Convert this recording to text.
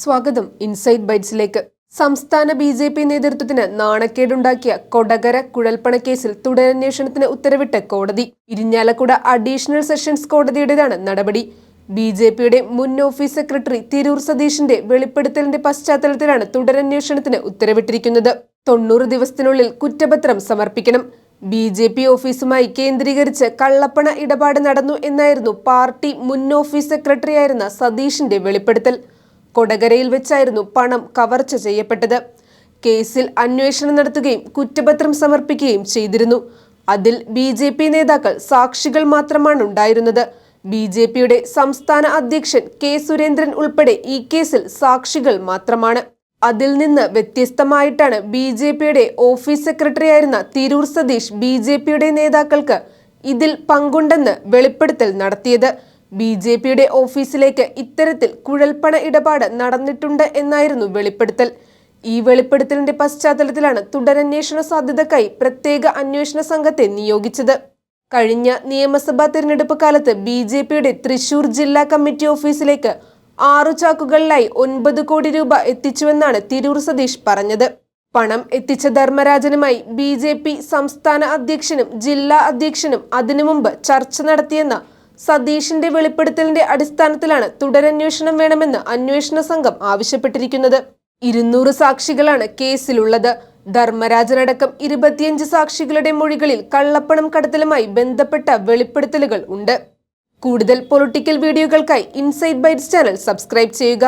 സ്വാഗതം ഇൻസൈറ്റ് ബൈറ്റ്സിലേക്ക്. സംസ്ഥാന B J P നേതൃത്വത്തിന് നാണക്കേടുണ്ടാക്കിയ കൊടകര കുഴൽപ്പണ കേസിൽ തുടരന്വേഷണത്തിന് ഉത്തരവിട്ട് കോടതി. ഇരിഞ്ഞാലക്കുട അഡീഷണൽ സെഷൻസ് കോടതിയുടേതാണ് നടപടി. ബി ജെ പിയുടെ മുൻ ഓഫീസ് സെക്രട്ടറി തിരൂർ സതീഷിന്റെ വെളിപ്പെടുത്തലിന്റെ പശ്ചാത്തലത്തിലാണ് തുടരന്വേഷണത്തിന് ഉത്തരവിട്ടിരിക്കുന്നത്. തൊണ്ണൂറ് ദിവസത്തിനുള്ളിൽ കുറ്റപത്രം സമർപ്പിക്കണം. ബി ജെ പി ഓഫീസുമായി കേന്ദ്രീകരിച്ച് കള്ളപ്പണ ഇടപാട് നടന്നു എന്നായിരുന്നു പാർട്ടി മുൻ ഓഫീസ് സെക്രട്ടറിയായിരുന്ന സതീഷിന്റെ വെളിപ്പെടുത്തൽ. കൊടകരയിൽ വെച്ചായിരുന്നു പണം കവർച്ച ചെയ്യപ്പെട്ടത്. കേസിൽ അന്വേഷണം നടത്തുകയും കുറ്റപത്രം സമർപ്പിക്കുകയും ചെയ്തിരുന്നു. അതിൽ ബി ജെ പി നേതാക്കൾ സാക്ഷികൾ മാത്രമാണ് ഉണ്ടായിരുന്നത്. ബി ജെ പിയുടെ സംസ്ഥാന അധ്യക്ഷൻ കെ സുരേന്ദ്രൻ ഉൾപ്പെടെ ഈ കേസിൽ സാക്ഷികൾ മാത്രമാണ്. അതിൽ നിന്ന് വ്യത്യസ്തമായിട്ടാണ് ബി ജെ പിയുടെ ഓഫീസ് സെക്രട്ടറിയായിരുന്ന തിരൂർ സതീഷ് ബി ജെ പിയുടെ നേതാക്കൾക്ക് ഇതിൽ പങ്കുണ്ടെന്ന് വെളിപ്പെടുത്തൽ നടത്തിയത്. ബി ജെ പിയുടെ ഓഫീസിലേക്ക് ഇത്തരത്തിൽ കുഴൽപ്പണ ഇടപാട് നടന്നിട്ടുണ്ട് എന്നായിരുന്നു വെളിപ്പെടുത്തൽ. ഈ വെളിപ്പെടുത്തലിന്റെ പശ്ചാത്തലത്തിലാണ് തുടരന്വേഷണ സാധ്യതക്കായി പ്രത്യേക അന്വേഷണ സംഘത്തെ നിയോഗിച്ചത്. കഴിഞ്ഞ നിയമസഭാ തിരഞ്ഞെടുപ്പ് കാലത്ത് ബി ജെ പിയുടെ തൃശൂർ ജില്ലാ കമ്മിറ്റി ഓഫീസിലേക്ക് ആറു ചാക്കുകളിലായി ഒൻപത് കോടി രൂപ എത്തിച്ചുവെന്നാണ് തിരൂർ സതീഷ് പറഞ്ഞത്. പണം എത്തിച്ച ധർമ്മരാജനുമായി ബി സംസ്ഥാന അധ്യക്ഷനും ജില്ലാ അധ്യക്ഷനും അതിനു മുമ്പ് ചർച്ച നടത്തിയെന്ന സതീഷിന്റെ വെളിപ്പെടുത്തലിന്റെ അടിസ്ഥാനത്തിലാണ് തുടരന്വേഷണം വേണമെന്ന് അന്വേഷണ സംഘം ആവശ്യപ്പെട്ടിരിക്കുന്നത്. ഇരുന്നൂറ് സാക്ഷികളാണ് കേസിലുള്ളത്. ധർമ്മരാജനടക്കം ഇരുപത്തിയഞ്ച് സാക്ഷികളുടെ മൊഴികളിൽ കള്ളപ്പണം കടത്തലുമായി ബന്ധപ്പെട്ട വെളിപ്പെടുത്തലുകൾ ഉണ്ട്. കൂടുതൽ പൊളിറ്റിക്കൽ വീഡിയോകൾക്കായി ഇൻസൈറ്റ് ബൈറ്റ്സ് ചാനൽ സബ്സ്ക്രൈബ് ചെയ്യുക.